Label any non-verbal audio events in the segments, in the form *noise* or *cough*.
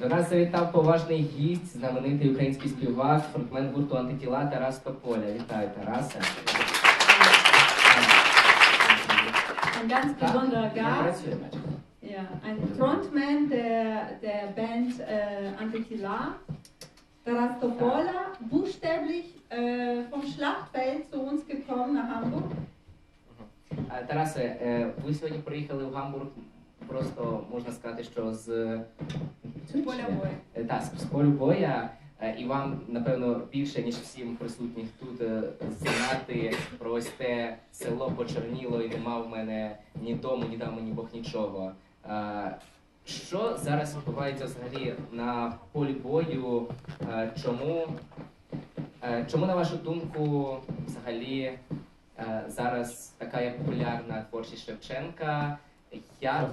До нас завітав поважний гість, знаменитий український співак, фронтмен гурту антитіла Тарас Тополя. Вітаю, Тарасе. Ein ganz besonderer Gast, ja, ein Frontman der, der Band äh, Antitila, Taras Topola, buchstäblich äh, vom Schlachtfeld zu uns gekommen nach Hamburg. Е, Тарасе, е, ви сьогодні приїхали в Гамбург, просто можна сказати, що з Поля бою. Е, Так, з полю боя. Е, І вам, напевно, більше, ніж всім присутніх тут е, знати про ось те село почерніло і нема в мене ні дому, ні дам мені Бог нічого. Е, Що зараз відбувається взагалі на полі бою? Е, Чому, е, чому на вашу думку, взагалі е, зараз така є популярна творчість Шевченка? Як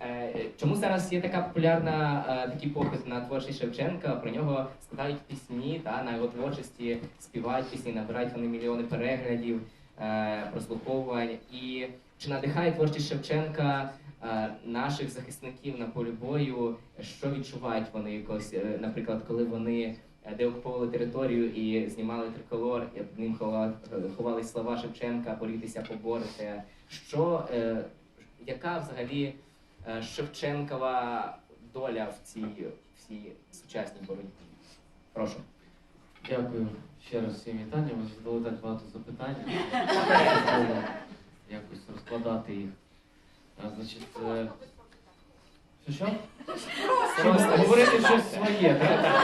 Е, Чому зараз є така популярна е, такий попит на творчість Шевченка? Про нього складають пісні, та на його творчості співають пісні, набирають вони мільйони переглядів, е, прослуховувань. І чи надихає творчість Шевченка е, наших захисників на полі бою? Що відчувають вони якось, е, наприклад, коли вони е, деокуповували територію і знімали триколор, і під ним ховали, слова Шевченка, борітися, поборете. Що е, яка взагалі е, Шевченкова доля в цій, в цій сучасній боротьбі? Прошу. Дякую ще раз всім вітання. Ви задали так багато запитань. *laughs* Якось розкладати їх. А, значить, е, що що? Просто. Говорити щось *laughs* своє, так?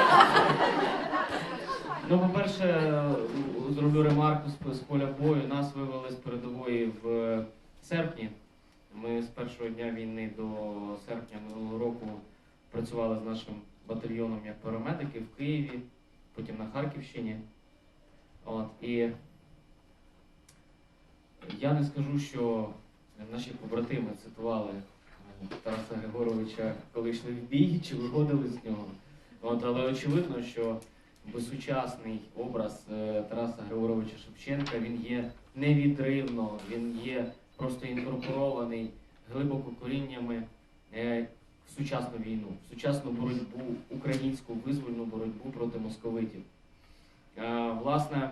Ну, по-перше, зроблю ремарку з, з поля бою. Нас вивели з передової в е, серпні. Ми з першого дня війни до серпня минулого року працювали з нашим батальйоном як парамедики в Києві, потім на Харківщині. От, і я не скажу, що наші побратими цитували е, Тараса Григоровича, коли йшли в бій, чи виходили з нього. От, але очевидно, що сучасний образ е, Тараса Григоровича Шевченка він є невідривно, він є просто інкорпорований глибоко коріннями е, в сучасну війну, в сучасну боротьбу, українську визвольну боротьбу проти московитів. Е, Власне,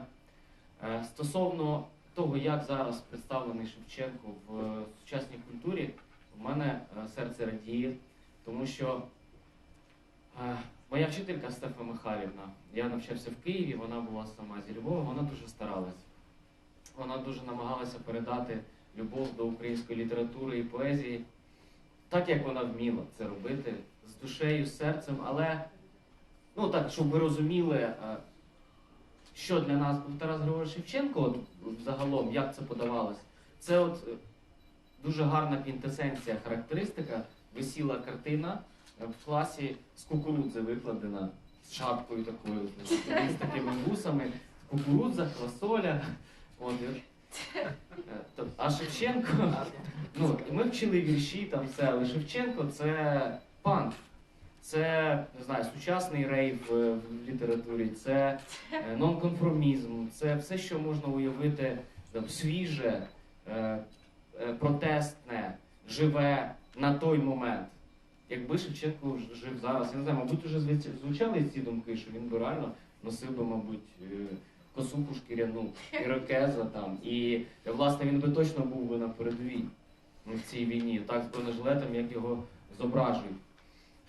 стосовно того, як зараз представлений Шевченко в сучасній культурі, в мене серце радіє, тому що моя вчителька Стефа Михайлівна, я навчався в Києві, вона була сама зі Львова, вона дуже старалась. Вона дуже намагалася передати любов до української літератури і поезії, так як вона вміла це робити, з душею, з серцем, але ну так, щоб ви розуміли, е, що для нас був Тарас Григорович Шевченко, от загалом, як це подавалось, це от е, дуже гарна квінтесенція, характеристика. Висіла картина в класі з кукурудзи викладена, з шапкою такою, з такими вусами, кукурудза, квасоля. От, е, а Шевченко, ну, ми вчили вірші, там все, але Шевченко це панк. Це не знаю, сучасний рейв е, в літературі, це е, нонконформізм, це все, що можна уявити там, свіже, е, е, протестне, живе на той момент. Якби Шевченко жив зараз, я не знаю, мабуть, вже звучали ці думки, що він би реально носив би, мабуть, е, косуху шкіряну, ірокеза там. І власне він би точно був би на передовій в цій війні, так з бронежилетом, як його зображують.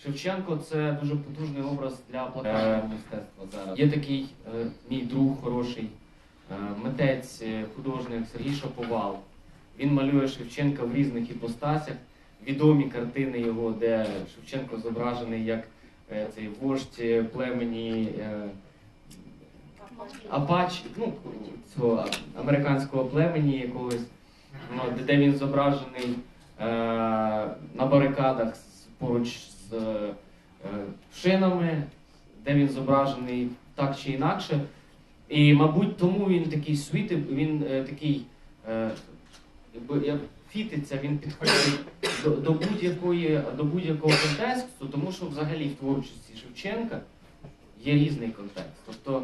Шевченко це дуже потужний образ для плакатного мистецтва зараз. Є такий е, мій друг хороший, е, митець, е, художник Сергій Шаповал. Він малює Шевченка в різних іпостасях. Відомі картини його, де Шевченко зображений як е, цей вождь е, племені е, Апач, ну, цього американського племені якогось, ну, де- він зображений на барикадах поруч з шинами, де він зображений так чи інакше. І, мабуть, тому він такий світ, він такий якби, як фітиться, він підходить до, до будь-якої до будь-якого контексту, тому що взагалі в творчості Шевченка є різний контекст. Тобто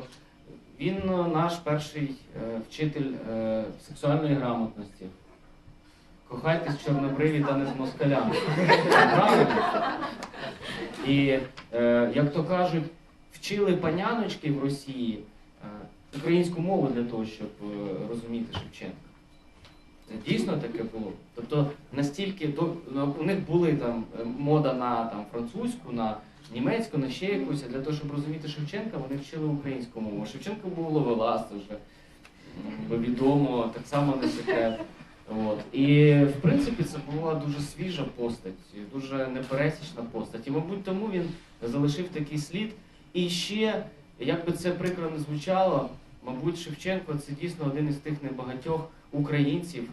він е, наш перший е, вчитель е, сексуальної грамотності. кохайтесь чорнобриві та не з москалями. І, е, як то кажуть, вчили паняночки в Росії е, українську мову для того, щоб е, розуміти Шевченка. Це дійсно таке було. Тобто настільки ну, у них були там е, мода на там, французьку, на німецьку, на ще якусь, а для того, щоб розуміти Шевченка, вони вчили українську мову. Шевченко був ловелас вже відомо, так само не секрет. От. І в принципі це була дуже свіжа постать, дуже непересічна постать. І, мабуть, тому він залишив такий слід. І ще, як би це прикро не звучало, мабуть, Шевченко це дійсно один із тих небагатьох українців,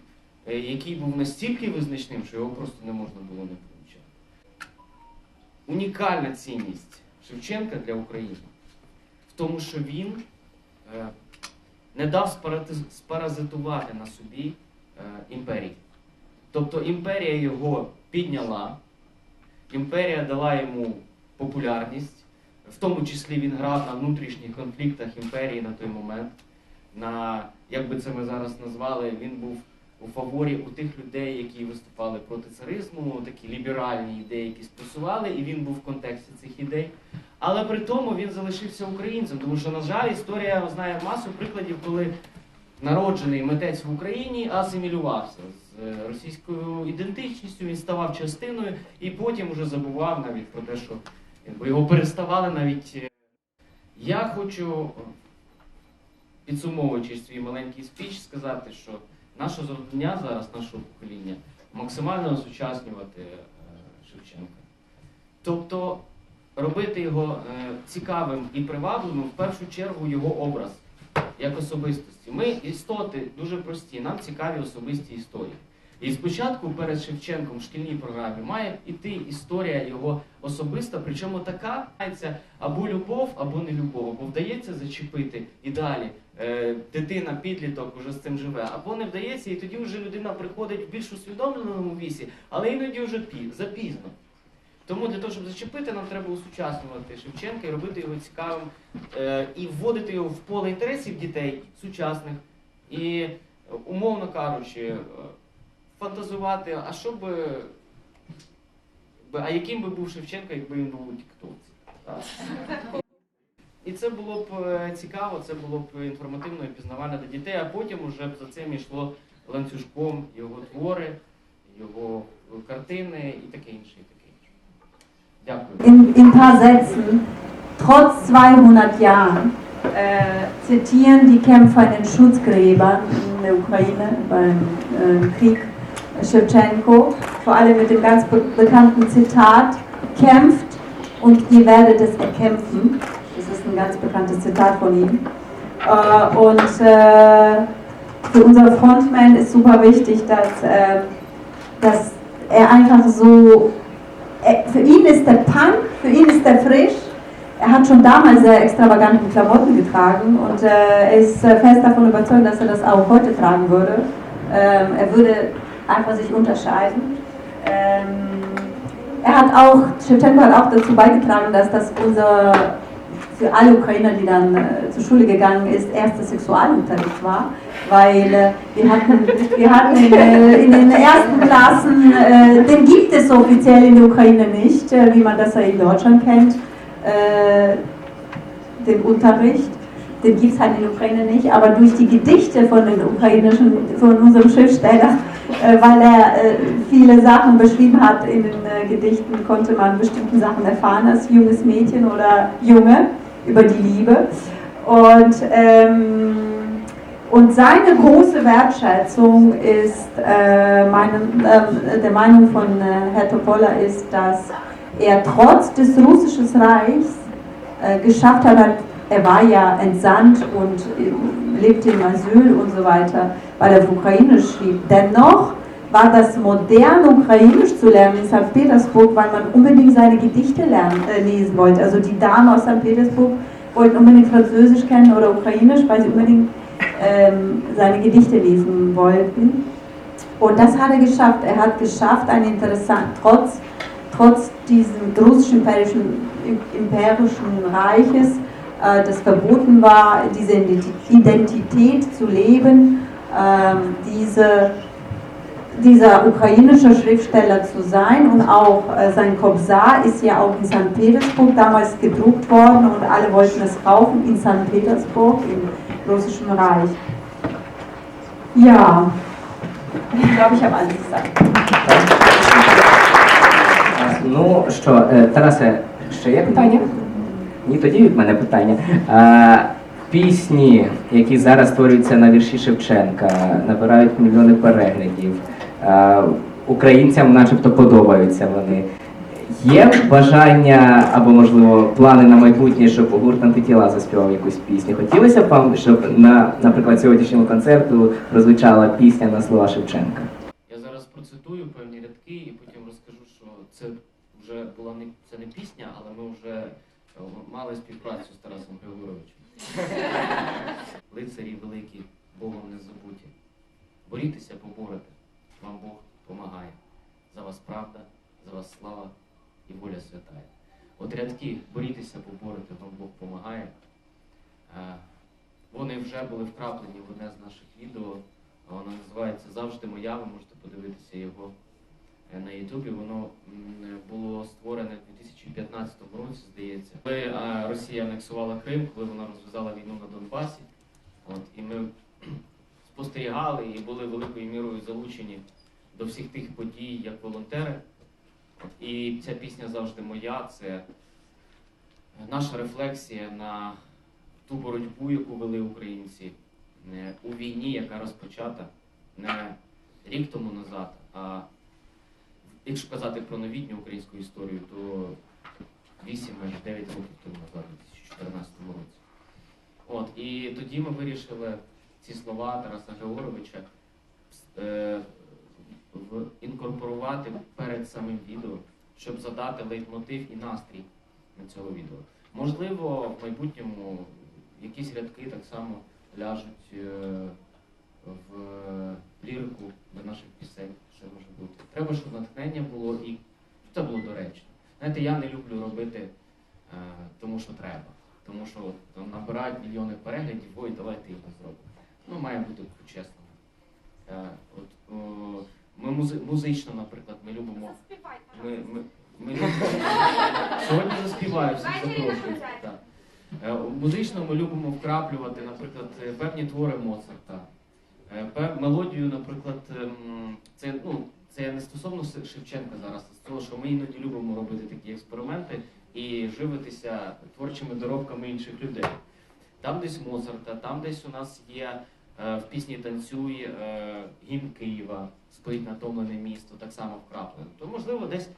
е, який був настільки визначним, що його просто не можна було не помічати. Унікальна цінність Шевченка для України в тому, що він е, не дав спаразитувати на собі е, імперії. Тобто імперія його підняла, імперія дала йому популярність, в тому числі він грав на внутрішніх конфліктах імперії на той момент. На, як би це ми зараз назвали, він був у фаворі у тих людей, які виступали проти царизму, такі ліберальні ідеї, які спросували, і він був в контексті цих ідей. Але при тому він залишився українцем, тому що, на жаль, історія знає масу прикладів, коли народжений митець в Україні асимілювався з е, російською ідентичністю, він ставав частиною і потім уже забував навіть про те, що його переставали навіть. е. Я хочу, підсумовуючи свій маленький спіч, сказати, що наше завдання зараз, нашого покоління, максимально осучаснювати е, Шевченка. Тобто робити його е, цікавим і привабливим, в першу чергу, його образ як особистості. Ми істоти дуже прості, нам цікаві особисті історії. І спочатку перед Шевченком в шкільній програмі має йти історія його особиста, причому така або любов, або не любов, або вдається зачепити і далі. Е, дитина, підліток вже з цим живе, або не вдається, і тоді вже людина приходить в більш усвідомленому вісі, але іноді вже запізно. Тому для того, щоб зачепити, нам треба усучаснювати Шевченка і робити його цікавим, е, і вводити його в поле інтересів дітей сучасних, і, умовно кажучи, е, фантазувати, а що би- а яким би був Шевченко, якби він був у Тіктоці. так? І це було б е, цікаво, це було б інформативно і пізнавально для дітей, а потім уже б за цим йшло ланцюжком його твори, його картини і таке інше, і таке інше. Дякую. in, in ein paar Sätzen, trotz 200 Jahren, äh, zitieren die Kämpfer in den Schutzgräbern in der Ukraine beim äh, Krieg Shevchenko, vor allem mit dem ganz be bekannten Zitat, kämpft und ihr werdet es erkämpfen. Ein ganz bekanntes Zitat von ihm. Äh, und äh, für unser Frontman ist super wichtig, dass, äh, dass er einfach so er- für ihn ist der Punk, für ihn ist der frisch. Er hat schon damals sehr extravaganten Klamotten getragen und äh, er ist äh, fest davon überzeugt, dass er das auch heute tragen würde. Ähm, er würde einfach sich unterscheiden. Ähm, er hat auch, Shevchenko hat auch dazu beigetragen, dass das unser, für alle Ukrainer, die dann äh, zur Schule gegangen ist, erster Sexualunterricht war, weil äh, wir hatten, wir hatten in, äh, in den ersten Klassen, äh, den gibt es offiziell in der Ukraine nicht, äh, wie man das ja in Deutschland kennt, den Unterricht. Den gibt es halt in der Ukraine nicht, aber durch die Gedichte von den ukrainischen, von unserem Schriftsteller, äh, weil er äh, viele Sachen beschrieben hat in den äh, Gedichten, konnte man bestimmte Sachen erfahren als junges Mädchen oder Junge über die Liebe. Und, ähm, und seine große Wertschätzung ist, äh, meine, äh, der Meinung von äh, Herr Topola ist, dass er trotz des Russischen Reichs äh, geschafft hat, er war ja entsandt und äh, lebte im Asyl und so weiter, weil er auf Ukrainisch schrieb. Dennoch war das modern Ukrainisch zu lernen in St. Petersburg, weil man unbedingt seine Gedichte lernen, äh, lesen wollte. Also die Damen aus St. Petersburg wollten unbedingt Französisch kennen oder Ukrainisch, weil sie unbedingt ähm, seine Gedichte lesen wollten. Und das hat er geschafft. Er hat geschafft, ein interessant, trotz, trotz diesem russischen imperischen, imperischen Reiches, äh, das verboten war, diese Identi- Identität zu leben, ähm, diese dieser ukrainische Schriftsteller zu sein und auch äh, sein Kobzar ist ja auch in St. Petersburg damals gedruckt worden und alle wollten es kaufen in St. Petersburg im russischen Reich. Ja, ich glaube, ich habe alles gesagt. Ну що, е, Тарасе, ще є питання? Ні, тоді від мене питання. Е, Пісні, які зараз створюються на вірші Шевченка, набирають мільйони переглядів. Е, Українцям начебто подобаються вони. Є бажання або, можливо, плани на майбутнє, щоб гурт антитіла заспівав якусь пісню? Хотілося б вам, щоб на, наприклад, сьогоднішньому концерту прозвучала пісня на слова Шевченка? Я зараз процитую певні рядки і потім розкажу, що це вже була не це не пісня, але ми вже е, мали співпрацю з Тарасом Григоровичем. *laughs* Лицарі великі, Богом не забуті. Борітеся, поборете, вам Бог помагає. За вас правда, за вас слава і воля святая. От рядки борітеся, поборете, вам Бог помагає. Е, Вони вже були вкраплені в одне з наших відео. Воно називається Завжди моя. Ви можете подивитися його е, на Ютубі. Воно було створене в 2015 році, здається. Коли е, Росія анексувала Крим, коли вона розв'язала війну на Донбасі. От, і ми *clears throat* спостерігали і були великою мірою залучені до всіх тих подій як волонтери. І ця пісня завжди моя. Це наша рефлексія на ту боротьбу, яку вели українці у війні, яка розпочата не рік тому назад, а якщо казати про новітню українську історію, то 8 майже 9 років тому назад, у 2014 році. От, і тоді ми вирішили ці слова Тараса Георговича е, в- інкорпорувати перед самим відео, щоб задати лейтмотив і настрій на цього відео. Можливо, в майбутньому якісь рядки так само ляжуть е, в лірику до наших пісень, що може бути. Треба, щоб натхнення було і це було доречно. Знаєте, я не люблю робити, е, тому що треба. Тому що там набирають мільйони переглядів, ой, давайте його зробимо. Ну, має бути по-чесному. Ми музи- музично, наприклад, ми любимо. Ми, ми, ми любимо. Сьогодні заспіваю, всіх запрошую. Так. Е, Музично ми любимо вкраплювати, наприклад, е, певні твори Моцарта. Е, пев- Мелодію, наприклад, ем, це, ну, це не стосовно Шевченка зараз, а з того, що ми іноді любимо робити такі експерименти і живитися творчими доробками інших людей. Там десь Моцарта, там десь у нас є в пісні Танцюй е, гімн Києва, спить натомлене місто, так само вкраплено. То, можливо, десь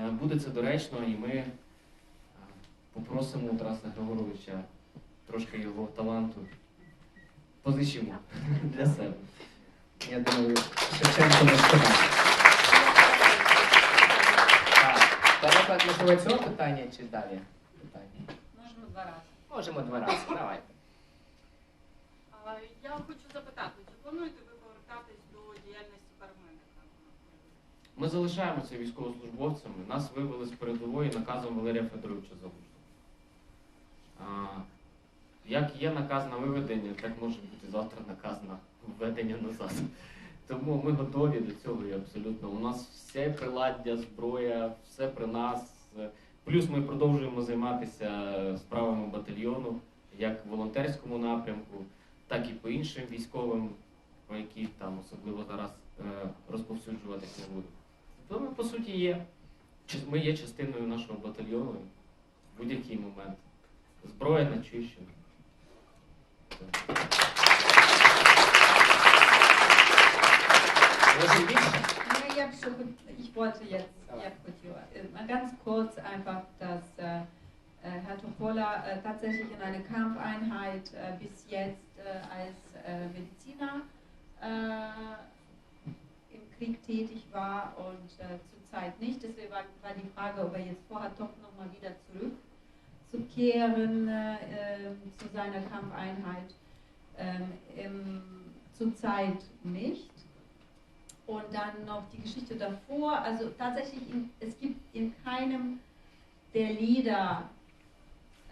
е, буде це доречно, і ми е, попросимо у Тараса Григоровича трошки його таланту. Позичимо *laughs* для себе. Я думаю, Шевченко не шкода. Переклад можливо цього питання чи далі? Питання. Можемо два рази. Можемо два рази. Давайте. Я хочу запитати, чи плануєте ви повертатись до діяльності парамедика? Ми залишаємося військовослужбовцями. Нас вивели з передової наказом Валерія Федоровича Залужного. Як є наказ на виведення, так може бути завтра наказ на введення назад. Тому ми готові до цього і абсолютно. У нас все приладдя, зброя, все при нас. Плюс ми продовжуємо займатися справами батальйону, як в волонтерському напрямку, так і по іншим військовим, про які там особливо зараз е, розповсюджуватися не буду. То ми, по суті, є. Ми є частиною нашого батальйону в будь-який момент. Зброя начищена. Ich, wollte jetzt, ja, ganz kurz einfach, dass äh, Herr Topola äh, tatsächlich in einer Kampfeinheit äh, bis jetzt äh, als äh, Mediziner äh, im Krieg tätig war und äh, zurzeit nicht. Deswegen war, die Frage, ob er jetzt vorhat, doch nochmal wieder zurückzukehren äh, äh, zu seiner Kampfeinheit. Ähm, zurzeit nicht. Und dann noch die Geschichte davor. Also tatsächlich, es gibt in keinem der Lieder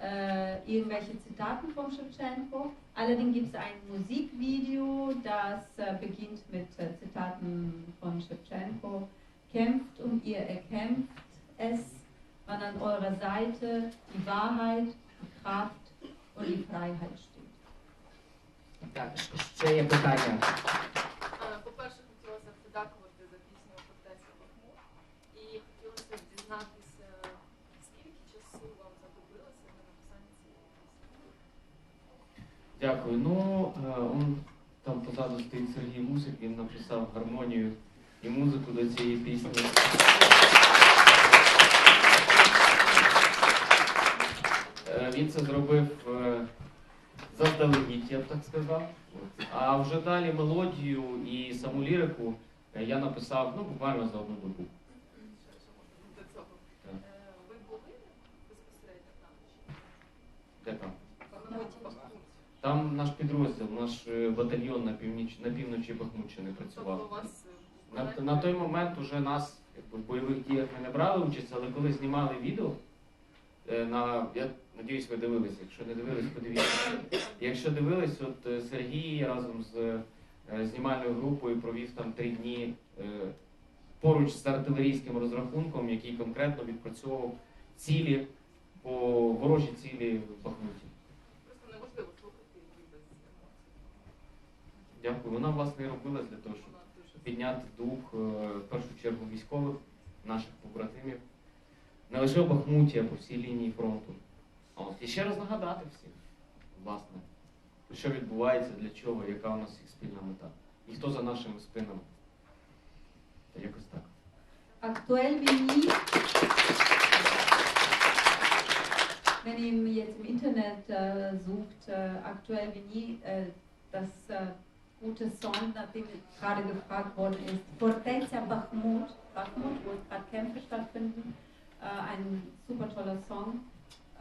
äh, irgendwelche Zitaten von Schewtschenko. Allerdings gibt es ein Musikvideo, das äh, beginnt mit äh, Zitaten von Schewtschenko. Kämpft um ihr, erkämpft es, wann an eurer Seite die Wahrheit, die Kraft und die Freiheit steht. Tak, jeszcze pytania. Дякую. Ну, е, он там позаду стоїть Сергій Мусик, він написав гармонію і музику до цієї пісні. Е, Він це зробив е, заздалегідь, я б так сказав. А вже далі мелодію і саму лірику я написав ну, буквально за одну добу. Ви були безпосередньо там? Де там? Там наш підрозділ, наш е, батальйон на північ на півночі Бахмутщини працював. Тобто вас е, На, на той момент уже нас якби, в бойових діях ми не брали участь, але коли знімали відео, е, на, я надіюсь, ви дивилися. Якщо не дивились, подивіться. Якщо дивились, от Сергій разом з знімальною групою провів там три дні поруч з артилерійським розрахунком, який конкретно відпрацьовував цілі по ворожі цілі в Бахмуті. Дякую. Вона власне і робилась для того, щоб підняти дух е, в першу чергу військових, наших побратимів, не лише в Бахмуті, а по всій лінії фронту. От. І ще раз нагадати всім, власне, що відбувається, для чого, яка у нас їх спільна мета. І хто за нашими спинами. Та якось так. Aktuell wie nie, wenn ihr jetzt im Internet äh, sucht, äh, aktuell wie nie, äh, das äh, gute Song, nachdem gerade gefragt worden ist, Fortezza Bachmut, Bachmut, wo gerade Kämpfe stattfinden, äh, ein super toller Song.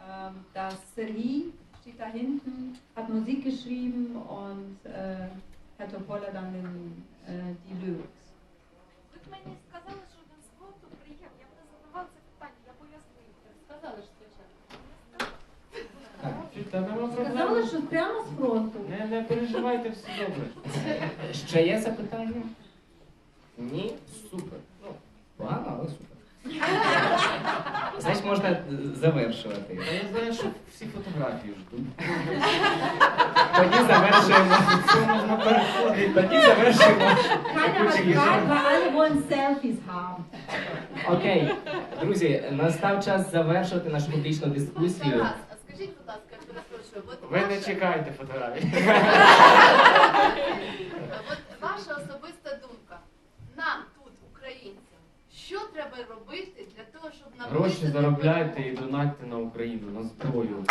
Ähm, das Serhi steht da hinten, hat Musik geschrieben und äh, Herr Topola dann den, äh, die Lyrics. Та нема Сказали, що прямо з фронту. Не, не переживайте, все добре. *laughs* Ще є запитання? Ні? Супер. Ну, погано, але супер. *laughs* Значить, можна е, завершувати. Та я знаю, що всі фотографії ждуть. Тоді завершуємо. Це можна переходити. Тоді завершуємо. Selfies. Окей, друзі, настав час завершувати нашу публічну дискусію. Тарас, а скажіть, будь ласка, Ви не ваша- чекайте фотографії. От ваша особиста думка. Нам тут, українцям, що треба робити для того, щоб наблизити... Гроші заробляйте і донатьте на Україну, на зброю.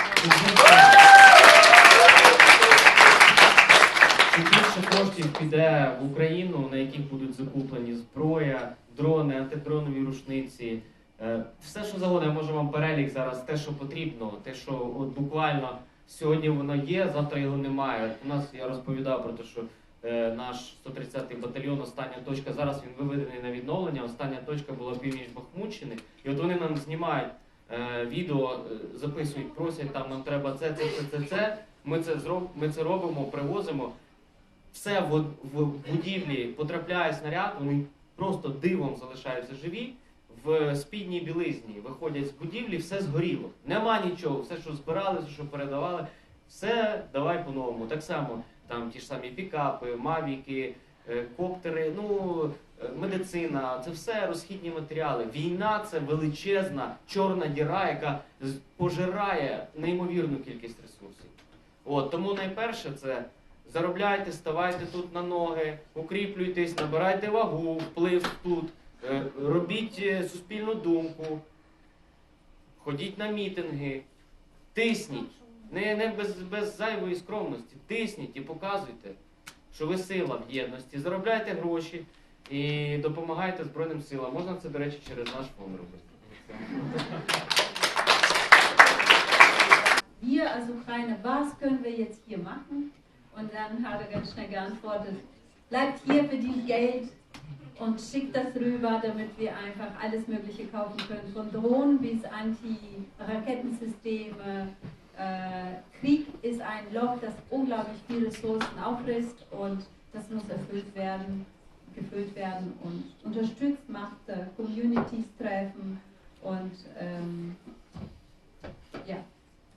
Чим більше коштів піде в Україну, на яких будуть закуплені зброя, дрони, антидронові рушниці, е, все, що завгодно, я можу вам перелік зараз, те, що потрібно, те, що от буквально сьогодні воно є, завтра його немає. У нас я розповідав про те, що е, наш 130-й батальйон, остання точка, зараз він виведений на відновлення. Остання точка була північ Бахмутщини. І от вони нам знімають е, відео, е, записують, просять там нам треба це, це, це, це, це. Ми це зроб, ми це робимо, привозимо. Все в, в будівлі потрапляє снаряд, вони просто дивом залишаються живі. В спідній білизні виходять з будівлі, все згоріло. Нема нічого, все, що збирали, все, що передавали, все давай по-новому. Так само там ті ж самі пікапи, мавіки, е, коптери, ну, е, медицина, це все розхідні матеріали. Війна це величезна чорна діра, яка пожирає неймовірну кількість ресурсів. От, тому найперше це заробляйте, ставайте тут на ноги, укріплюйтесь, набирайте вагу, вплив тут, робіть е, суспільну думку, ходіть на мітинги, тисніть. Не, не без, без зайвої скромності. Тисніть і показуйте, що ви сила в єдності. Заробляйте гроші і допомагайте Збройним силам. Можна це, до речі, через наш фонд робити. Wir als Ukraine, was können wir jetzt hier machen? Und dann hat er ganz schnell geantwortet, bleibt hier, verdient Geld und schickt das rüber, damit wir einfach alles Mögliche kaufen können, von Drohnen bis Anti-Raketensysteme. Äh, Krieg ist ein Loch, das unglaublich viele Ressourcen auffrisst und das muss erfüllt werden, gefüllt werden und unterstützt macht äh, Communities treffen und ähm, ja.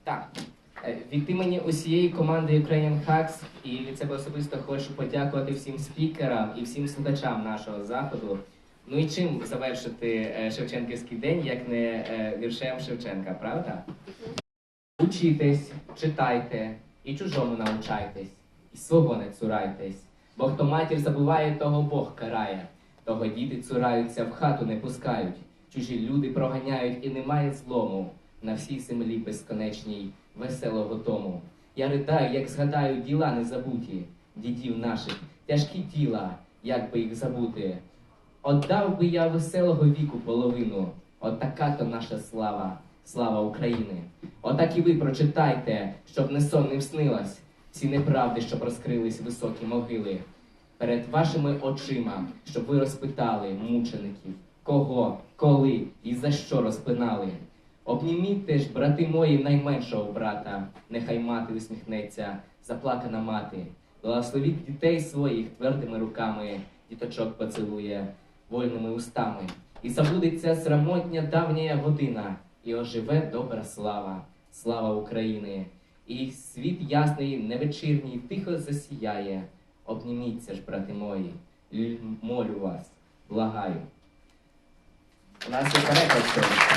Danke. Е, Від імені усієї команди Ukrainian Hacks і від себе особисто хочу подякувати всім спікерам і всім слухачам нашого заходу. Ну і чим завершити е, Шевченківський день, як не е, віршем Шевченка, правда? Учітесь, читайте, і чужому научайтесь, і свого не цурайтесь. Бо хто матір забуває, того Бог карає, того діти цураються, в хату не пускають, чужі люди проганяють і немає злому на всій землі безконечній, веселого тому. Я ридаю, як згадаю діла незабуті, дідів наших, тяжкі тіла, як би їх забути. Отдав би я веселого віку половину, от така то наша слава, слава України. Отак і ви прочитайте, щоб не сон не вснилась, всі неправди, щоб розкрились високі могили. Перед вашими очима, щоб ви розпитали мучеників, кого, коли і за що розпинали. Обніміть теж, брати мої, найменшого брата, нехай мати усміхнеться, заплакана мати. Благословіть дітей своїх твердими руками, діточок поцілує вольними устами. І забудеться срамотня давня година, і оживе добра слава, слава України. І світ ясний, невечірній, тихо засіяє. Обніміться ж, брати мої, молю вас, благаю. У нас є переклад.